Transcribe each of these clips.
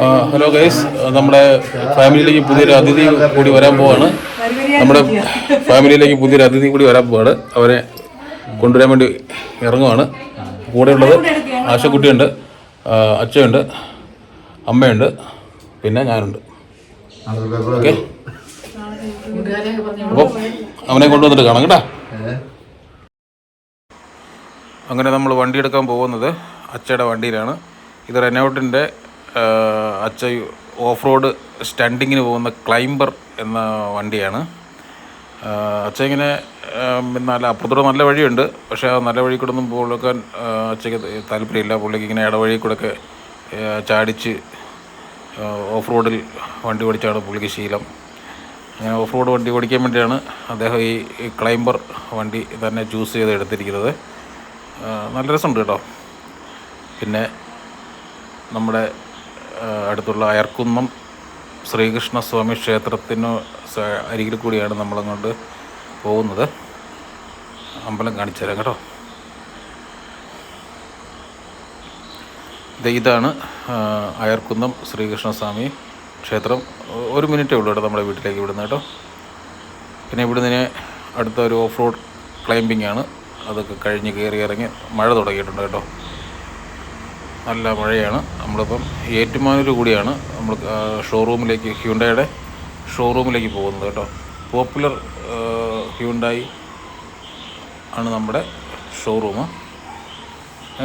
Hello guys നമ്മുടെ ഫാമിലിയിലേക്ക് പുതിയൊരു അതിഥി കൂടി വരാൻ പോവാണ്. നമ്മുടെ ഫാമിലിയിലേക്ക് പുതിയൊരു അതിഥി കൂടി വരാൻ പോവാണ്. അവരെ കൊണ്ടുവരാൻ വേണ്ടി ഇറങ്ങുവാണ്. കൂടെയുള്ളത് ആശക്കുട്ടിയുണ്ട് അച്ഛയുണ്ട് അമ്മയുണ്ട് പിന്നെ ഞാനുണ്ട്. ഓക്കെ. അപ്പോൾ അവനെ കൊണ്ടുവന്നിട്ട് കാണാം കേട്ടാ. അങ്ങനെ നമ്മൾ വണ്ടി എടുക്കാൻ പോകുന്നത് അച്ഛയുടെ വണ്ടിയിലാണ്. ഇത് റെനോട്ടിന്റെ അച്ച ഓഫ് റോഡ് സ്റ്റണ്ടിങ്ങിന് പോകുന്ന ക്ലൈംബർ എന്ന വണ്ടിയാണ്. അച്ഛ ഇങ്ങനെ നല്ല അപ്പുറത്തൂടെ നല്ല വഴിയുണ്ട്. പക്ഷേ ആ നല്ല വഴി കൂടെ ഒന്നും പോകാൻ അച്ഛയ്ക്ക് താല്പര്യമില്ല. പുള്ളിക്ക് ഇങ്ങനെ ഇടവഴി കൂടെ ഒക്കെ ചാടിച്ച് ഓഫ് റോഡിൽ വണ്ടി ഓടിച്ചാണ് പുള്ളിക്ക് ശീലം. അങ്ങനെ ഓഫ് റോഡ് വണ്ടി ഓടിക്കാൻ വേണ്ടിയാണ് അദ്ദേഹം ഈ ക്ലൈംബർ വണ്ടി തന്നെ ചൂസ് ചെയ്ത് എടുത്തിരിക്കുന്നത്. നല്ല രസമുണ്ട് കേട്ടോ. പിന്നെ നമ്മുടെ അടുത്തുള്ള അയർക്കുന്നം ശ്രീകൃഷ്ണസ്വാമി ക്ഷേത്രത്തിന് അരികിൽ കൂടിയാണ് നമ്മളങ്ങോട്ട് പോകുന്നത്. അമ്പലം കാണിച്ചു തരാം കേട്ടോ. ഇതാണ് അയർക്കുന്നം ശ്രീകൃഷ്ണസ്വാമി ക്ഷേത്രം. ഒരു മിനിറ്റേ ഉള്ളൂ കേട്ടോ നമ്മുടെ വീട്ടിലേക്ക് ഇവിടുന്ന് കേട്ടോ. പിന്നെ ഇവിടുന്ന് അടുത്ത ഒരു ഓഫ് റോഡ് ക്ലൈമ്പിംഗ് ആണ്. അതൊക്കെ കഴിഞ്ഞ് കയറി ഇറങ്ങി മഴ തുടങ്ങിയിട്ടുണ്ട് കേട്ടോ. നല്ല മഴയാണ്. നമ്മളിപ്പം ഏറ്റുമാനൂർ കൂടിയാണ് നമ്മൾ ഷോറൂമിലേക്ക് ഹ്യൂണ്ടായുടെ ഷോറൂമിലേക്ക് പോകുന്നത് കേട്ടോ. പോപ്പുലർ ഹ്യൂണ്ടായി ആണ് നമ്മുടെ ഷോറൂം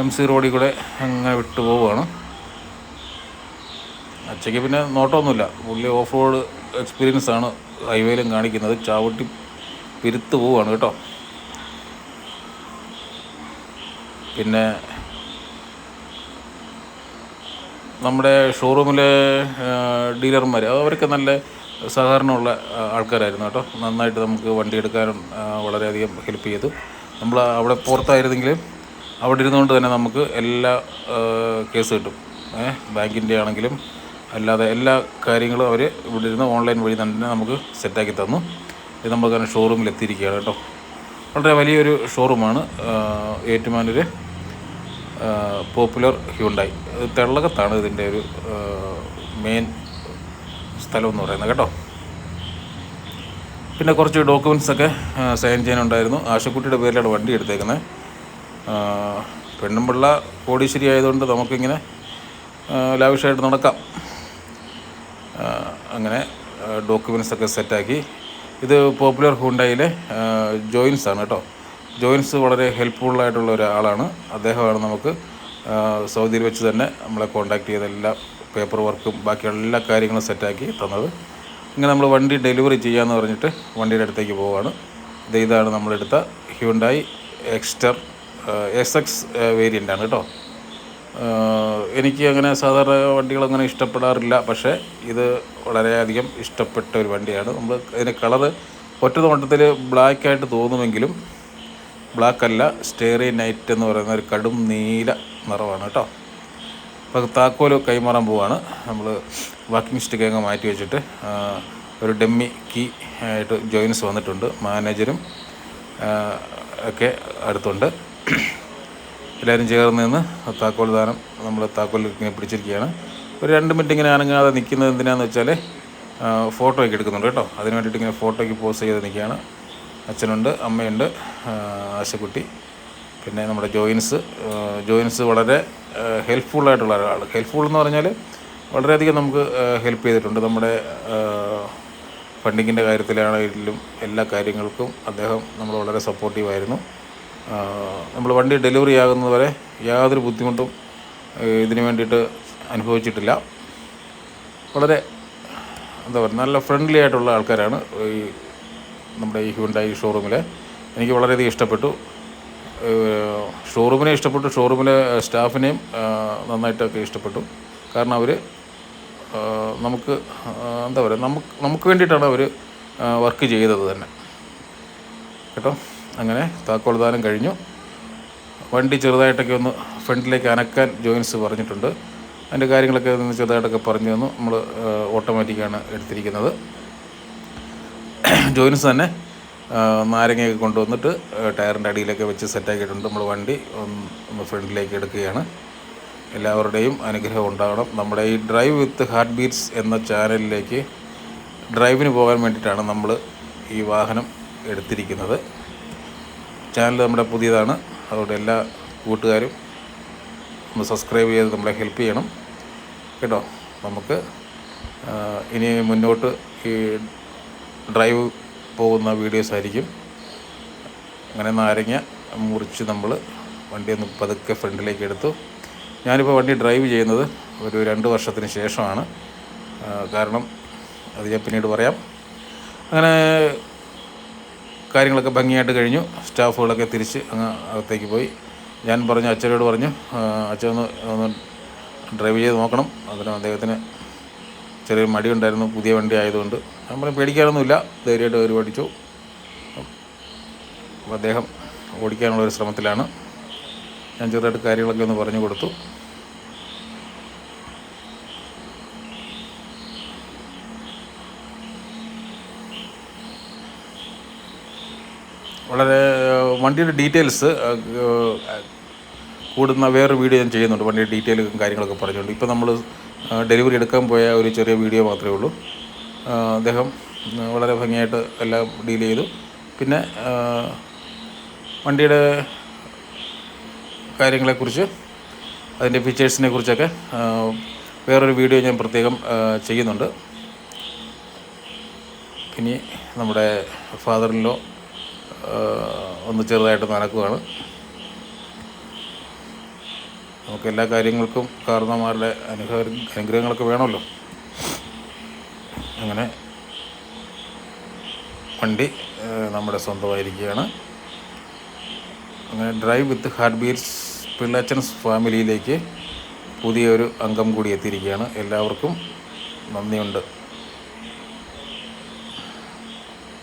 എം സി റോഡിൽ കൂടെ അങ്ങനെ വിട്ടു പോവുകയാണ്. അച്ചയ്ക്ക് പിന്നെ നോട്ടമൊന്നുമില്ല. പുള്ളി ഓഫ് റോഡ് എക്സ്പീരിയൻസ് ആണ് ഹൈവേയിലും കാണിക്കുന്നത്. ചാവട്ടി പിരുത്ത് പോവുകയാണ് കേട്ടോ. പിന്നെ നമ്മുടെ ഷോറൂമിലെ ഡീലർമാർ അവരൊക്കെ നല്ല സഹകരണമുള്ള ആൾക്കാരായിരുന്നു കേട്ടോ. നന്നായിട്ട് നമുക്ക് വണ്ടി എടുക്കാനും വളരെയധികം ഹെൽപ്പ് ചെയ്തു. നമ്മൾ അവിടെ പുറത്തായിരുന്നെങ്കിലും അവിടെ ഇരുന്നുകൊണ്ട് തന്നെ നമുക്ക് എല്ലാ കേസ് കിട്ടും. ബാങ്കിന്റെ ആണെങ്കിലും അല്ലാതെ എല്ലാ കാര്യങ്ങളും അവർ ഇവിടെ ഇരുന്ന് ഓൺലൈൻ വഴി തന്നെ നമുക്ക് സെറ്റാക്കി തന്നു. ഇത് നമ്മൾ കാരണം ഷോറൂമിൽ എത്തിയിരിക്കുകയാണ് കേട്ടോ. വളരെ വലിയൊരു ഷോറൂമാണ് ഏറ്റുമാനൂർ പോപ്പുലർ ഹ്യൂണ്ടായി. തെള്ളകത്താണ് ഇതിന്റെ ഒരു മെയിൻ സ്ഥലം എന്ന് പറയുന്നത് കേട്ടോ. പിന്നെ കുറച്ച് ഡോക്യുമെന്റ്സ് ഒക്കെ സൈൻ ചെയ്യാനുണ്ടായിരുന്നു. ആശക്കുട്ടിയുടെ പേരിലാണ് വണ്ടി എടുത്തേക്കുന്നത്. പെണ്ണുമ്പിള്ള കോടീശ്വരി ആയതുകൊണ്ട് നമുക്കിങ്ങനെ ലാവിഷായിട്ട് നടക്കാം. അങ്ങനെ ഡോക്യുമെന്റ്സ് ഒക്കെ സെറ്റാക്കി ഇത് പോപ്പുലർ ഹുണ്ടായിലെ ജോയിൻസ് ആണ് കേട്ടോ. ജോയിൻസ് വളരെ ഹെൽപ്ഫുള്ളായിട്ടുള്ള ഒരാളാണ്. അദ്ദേഹമാണ് നമുക്ക് സൗദിയിൽ വെച്ച് തന്നെ നമ്മളെ കോൺടാക്ട് ചെയ്ത എല്ലാ പേപ്പർ വർക്കും ബാക്കിയുള്ള എല്ലാ കാര്യങ്ങളും സെറ്റാക്കി തന്നത്. ഇങ്ങനെ നമ്മൾ വണ്ടി ഡെലിവറി ചെയ്യാമെന്ന് പറഞ്ഞിട്ട് വണ്ടിയുടെ അടുത്തേക്ക് പോവുകയാണ് ഇത് ഇതാണ് നമ്മളെടുത്ത Hyundai Exter S X variant ആണ് കേട്ടോ. എനിക്ക് അങ്ങനെ സാധാരണ വണ്ടികളങ്ങനെ ഇഷ്ടപ്പെടാറില്ല പക്ഷേ ഇത് വളരെയധികം ഇഷ്ടപ്പെട്ട ഒരു വണ്ടിയാണ്. നമ്മൾ ഇതിന് കളറ് ഒറ്റ നോട്ടത്തിൽ ബ്ലാക്കായിട്ട് തോന്നുമെങ്കിലും ബ്ലാക്ക് അല്ല സ്റ്റേറി നൈറ്റ് എന്ന് പറയുന്ന ഒരു കടും നീല നിറമാണ് കേട്ടോ. അപ്പോൾ താക്കോൽ കൈമാറാൻ പോവാണ്. നമ്മൾ വാക്കിംഗ് സ്റ്റിക്ക് അങ്ങ് മാറ്റി വെച്ചിട്ട് ഒരു ഡെമ്മി കീ ആയിട്ട് ജോയിൻസ് വന്നിട്ടുണ്ട് മാനേജരും ഒക്കെ അടുത്തുണ്ട്. എല്ലാവരും ചേർന്ന് നിന്ന് താക്കോൽ ദാനം നമ്മൾ താക്കോൽ ഇങ്ങനെ പിടിച്ചിരിക്കുകയാണ്. ഒരു രണ്ട് മിനിറ്റ് ഇങ്ങനെ അനങ്ങാതെ നിൽക്കുന്നത് എന്തിനാന്ന് വെച്ചാൽ ഫോട്ടോ ഒക്കെ എടുക്കുന്നുണ്ട് കേട്ടോ. അതിന് വേണ്ടിയിട്ട് ഇങ്ങനെ ഫോട്ടോയ്ക്ക് പോസ് ചെയ്ത് നിൽക്കുകയാണ്. അച്ഛനുണ്ട് അമ്മയുണ്ട് ആശക്കുട്ടി പിന്നെ നമ്മുടെ ജോയിൻസ് ജോയിൻസ് വളരെ ഹെൽപ്ഫുള്ളായിട്ടുള്ള ഒരാൾ. ഹെൽപ്ഫുൾ എന്ന് പറഞ്ഞാൽ വളരെയധികം നമുക്ക് ഹെൽപ്പ് ചെയ്തിട്ടുണ്ട്. നമ്മുടെ ഫണ്ടിങ്ങിന്റെ കാര്യത്തിലാണെങ്കിലും എല്ലാ കാര്യങ്ങൾക്കും അദ്ദേഹം നമ്മൾ വളരെ സപ്പോർട്ടീവായിരുന്നു നമ്മൾ വണ്ടി ഡെലിവറി ആകുന്നത് വരെ യാതൊരു ബുദ്ധിമുട്ടും ഇതിന് വേണ്ടിയിട്ട് അനുഭവിച്ചിട്ടില്ല. വളരെ എന്താ പറയുക നല്ല ഫ്രണ്ട്ലി ആയിട്ടുള്ള ആൾക്കാരാണ് ഈ നമ്മുടെ ഈ ഹ്യൂണ്ടായി ഷോറൂമിൽ എനിക്ക് വളരെയധികം ഇഷ്ടപ്പെട്ടു. ഷോറൂമിനെ ഇഷ്ടപ്പെട്ടു. ഷോറൂമിലെ സ്റ്റാഫിനെയും നന്നായിട്ടൊക്കെ ഇഷ്ടപ്പെട്ടു. കാരണം അവർ നമുക്ക് എന്താ പറയുക നമുക്ക് നമുക്ക് വേണ്ടിയിട്ടാണ് അവർ വർക്ക് ചെയ്തത് തന്നെ. കേട്ടോ? അങ്ങനെ താക്കോൽദാനം കഴിഞ്ഞു. വണ്ടി ചെറുതായിട്ടൊക്കെ ഒന്ന് ഫ്രണ്ടിലേക്ക് അനക്കാൻ ജോയിൻസ് പറഞ്ഞിട്ടുണ്ട്. അതിന്റെ കാര്യങ്ങളൊക്കെ ചെറുതായിട്ടൊക്കെ പറഞ്ഞു തന്നു. നമ്മൾ ഓട്ടോമാറ്റിക്കാണ് എടുത്തിരിക്കുന്നത്. ജോയിൻസ് തന്നെ നാരങ്ങയൊക്കെ കൊണ്ടുവന്നിട്ട് ടയറിന്റെ അടിയിലൊക്കെ വെച്ച് സെറ്റാക്കിയിട്ടുണ്ട് നമ്മൾ വണ്ടി ഒന്ന് ഫ്രണ്ടിലേക്ക് എടുക്കുകയാണ്. എല്ലാവരുടെയും അനുഗ്രഹം ഉണ്ടാകണം നമ്മുടെ ഈ ഡ്രൈവ് വിത്ത് ഹാർട്ട് ബീറ്റ്സ് എന്ന ചാനലിലേക്ക് ഡ്രൈവിന് പോകാൻ വേണ്ടിയിട്ടാണ് നമ്മൾ ഈ വാഹനം എടുത്തിരിക്കുന്നത്. ചാനൽ നമ്മുടെ പുതിയതാണ്. അതുകൊണ്ട് എല്ലാ കൂട്ടുകാരും ഒന്ന് സബ്സ്ക്രൈബ് ചെയ്ത് നമ്മളെ ഹെൽപ്പ് ചെയ്യണം. കേട്ടോ? നമുക്ക് ഇനി മുന്നോട്ട് ഈ ഡ്രൈവ് പോകുന്ന വീഡിയോസ് ആയിരിക്കും. അങ്ങനെ നാരങ്ങ മുറിച്ച് നമ്മൾ വണ്ടി ഒന്ന് പതുക്കെ ഫ്രണ്ടിലേക്ക് എടുത്തു. ഞാനിപ്പോൾ വണ്ടി ഡ്രൈവ് ചെയ്യുന്നത് ഒരു രണ്ട് വർഷത്തിന് ശേഷമാണ്. കാരണം അത് ഞാൻ പിന്നീട് പറയാം. അങ്ങനെ കാര്യങ്ങളൊക്കെ ഭംഗിയായിട്ട് കഴിഞ്ഞു. സ്റ്റാഫുകളൊക്കെ തിരിച്ച് അങ്ങ് അകത്തേക്ക് പോയി. ഞാൻ പറഞ്ഞു അച്ഛനോട് പറഞ്ഞു "ആ, അച്ഛൻ ഒന്ന് ഒന്ന് ഡ്രൈവ് ചെയ്ത് നോക്കണം. അതിന് അദ്ദേഹത്തിന് ചെറിയൊരു മടിയുണ്ടായിരുന്നു പുതിയ വണ്ടി ആയതുകൊണ്ട്. നമ്മൾ പേടിക്കാനൊന്നുമില്ല ധൈര്യമായിട്ട് കയറി പഠിച്ചു അപ്പോൾ അദ്ദേഹം ഓടിക്കാനുള്ള ഒരു ശ്രമത്തിലാണ്. ഞാൻ ചെറുതായിട്ട് കാര്യങ്ങളൊക്കെ ഒന്ന് പറഞ്ഞു കൊടുത്തു. വളരെ വണ്ടിയുടെ ഡീറ്റെയിൽസ് കൂടുന്ന വേറൊരു വീഡിയോ ഞാൻ ചെയ്യുന്നുണ്ട്. വണ്ടിയുടെ ഡീറ്റെയിലും കാര്യങ്ങളൊക്കെ പറഞ്ഞുകൊണ്ട്. ഇപ്പോൾ നമ്മൾ ഡെലിവറി എടുക്കാൻ പോയ ഒരു ചെറിയ വീഡിയോ മാത്രമേ ഉള്ളൂ. അദ്ദേഹം വളരെ ഭംഗിയായിട്ട് എല്ലാം ഡീൽ ചെയ്തു. പിന്നെ വണ്ടിയുടെ കാര്യങ്ങളെക്കുറിച്ച് അതിന്റെ ഫീച്ചേഴ്സിനെ കുറിച്ചൊക്കെ വേറൊരു വീഡിയോ ഞാൻ പ്രത്യേകം ചെയ്യുന്നുണ്ട്. ഇനി നമ്മുടെ ഫാദറിലോ ഒന്ന് ചെറുതായിട്ട് നടക്കുകയാണ്. നമുക്ക് എല്ലാ കാര്യങ്ങൾക്കും കാരണന്മാരുടെ അനുഗ്രഹ അനുഗ്രഹങ്ങളൊക്കെ വേണമല്ലോ. അങ്ങനെ വണ്ടി നമ്മുടെ സ്വന്തമായിരിക്കുകയാണ്. അങ്ങനെ drive with heart beats Pillachans ഫാമിലിയിലേക്ക് പുതിയൊരു അംഗം കൂടി എത്തിയിരിക്കുകയാണ്. എല്ലാവർക്കും നന്ദിയുണ്ട്.